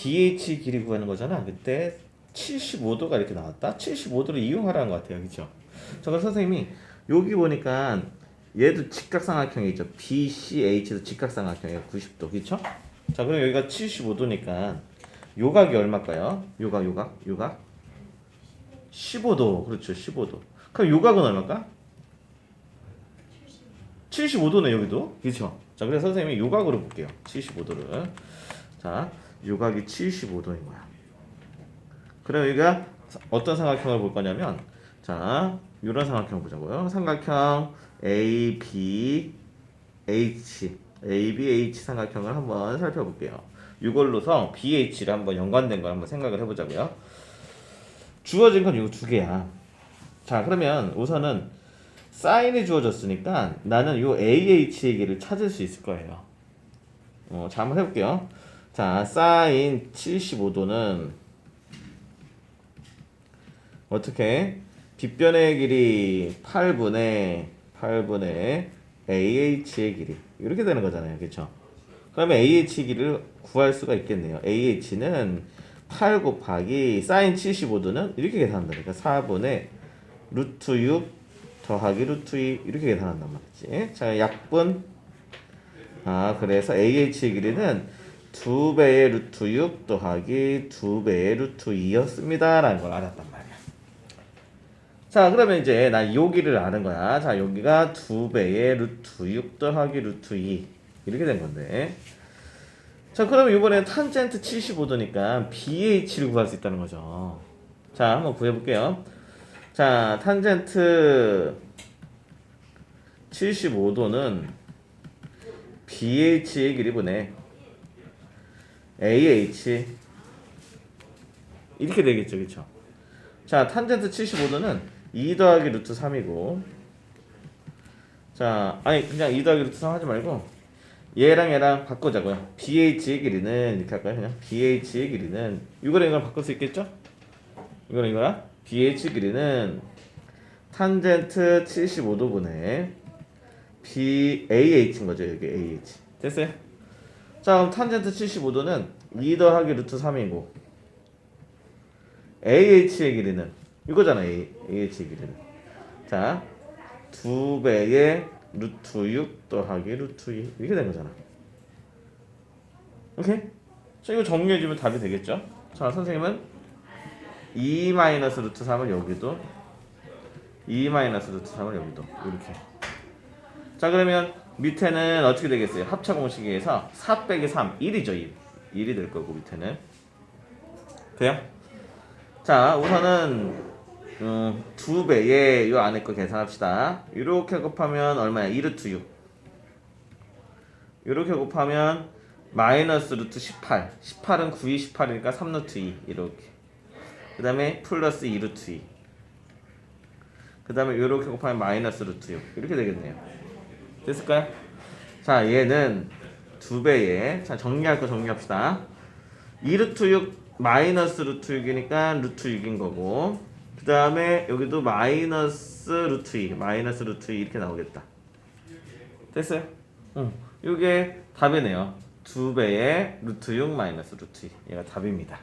BH 길이 구하는 거잖아. 그때 75도가 이렇게 나왔다. 75도를 이용하라는 것 같아요. 그죠? 저 그럼 선생님이 여기 보니까 얘도 직각삼각형이죠. BCH도 직각삼각형이에요. 90도. 그렇죠? 자, 그럼 여기가 75도니까 요각이 얼마일까요? 요각 요각 요각 15도. 그렇죠. 15도. 그럼 요각은 얼마일까? 75도네 여기도. 그렇죠? 자, 그래서 선생님이 요각으로 볼게요. 75도를. 자, 요각이 75도인 거야. 그럼 여기가 어떤 삼각형을 볼 거냐면 자, 이런 삼각형 보자고요. 삼각형 A, B, H, A, B, H 삼각형을 한번 살펴볼게요. 이걸로서 BH를 한번 연관된 걸 한번 생각을 해보자고요. 주어진 건 이거 두 개야. 자, 그러면 우선은 사인이 주어졌으니까 나는 이 AH의 길을 찾을 수 있을 거예요. 어, 자, 한번 해볼게요. 자, 사인 75도는 어떻게? 빗변의 길이 8분의 8분의 AH의 길이 이렇게 되는 거잖아요. 그렇죠? 그러면 AH 길을 구할 수가 있겠네요. AH는 8 곱하기 사인 75도는 이렇게 계산한다니까 4분의 루트 6 더하기 루트 2 이렇게 계산한단 말이지. 자, 약분 아, 그래서 AH의 길이는 2배의 루트 6 더하기 2배의 루트 2였습니다. 라는 걸 알았단 말이야. 자, 그러면 이제 난 여기를 아는 거야. 자, 여기가 2배의 루트 6 더하기 루트 2. 이렇게 된 건데. 자, 그러면 이번엔 탄젠트 75도니까 BH를 구할 수 있다는 거죠. 자, 한번 구해볼게요. 자, 탄젠트 75도는 BH의 길이 분의 AH 이렇게 되겠죠, 그렇죠? 자, 탄젠트 75도는 2 더하기 루트 3이고 자, 아니 그냥 2 더하기 루트 3 하지 말고 얘랑 얘랑 바꾸자고요. BH의 길이는 이렇게 할까요? 그냥 BH의 길이는 이거랑 이걸 바꿀 수 있겠죠? 이거랑 이거랑 BH 길이는 탄젠트 75도분의 BAH인 거죠. 여기 AH. 됐어요? 자, 그럼 탄젠트 75도는 2 더하기 루트 3이고 AH의 길이는 이거잖아. AH의 길이는. 자, 2배의 루트 6 더하기 루트 2 이렇게 된 거잖아. 오케이? 자, 이거 정리해주면 답이 되겠죠? 자, 선생님은 2 마이너스 루트 3을 여기도 2 마이너스 루트 3을 여기도 이렇게 자 그러면 밑에는 어떻게 되겠어요? 합차 공식에서 4 빼기 3 1이죠 1 1이 될 거고 밑에는 돼요? 자 우선은 음, 2배의 요 안에 거 계산합시다 이렇게 곱하면 얼마야? 2 루트 6 이렇게 곱하면 마이너스 루트 18 18은 9, 2, 18이니까 3 루트 2 이렇게 그 다음에 플러스 2 루트 2. 그 다음에 이렇게 곱하면 마이너스 루트 6. 이렇게 되겠네요. 됐을까요? 자, 얘는 두 배에, 자, 정리할 거 정리합시다. 2 루트 6 마이너스 루트 6이니까 루트 6인 거고, 그 다음에 여기도 마이너스 루트 2, 마이너스 루트 2 이렇게 나오겠다. 됐어요? 응. 이게 답이네요. 두 배의 루트 6 마이너스 루트 2. 얘가 답입니다.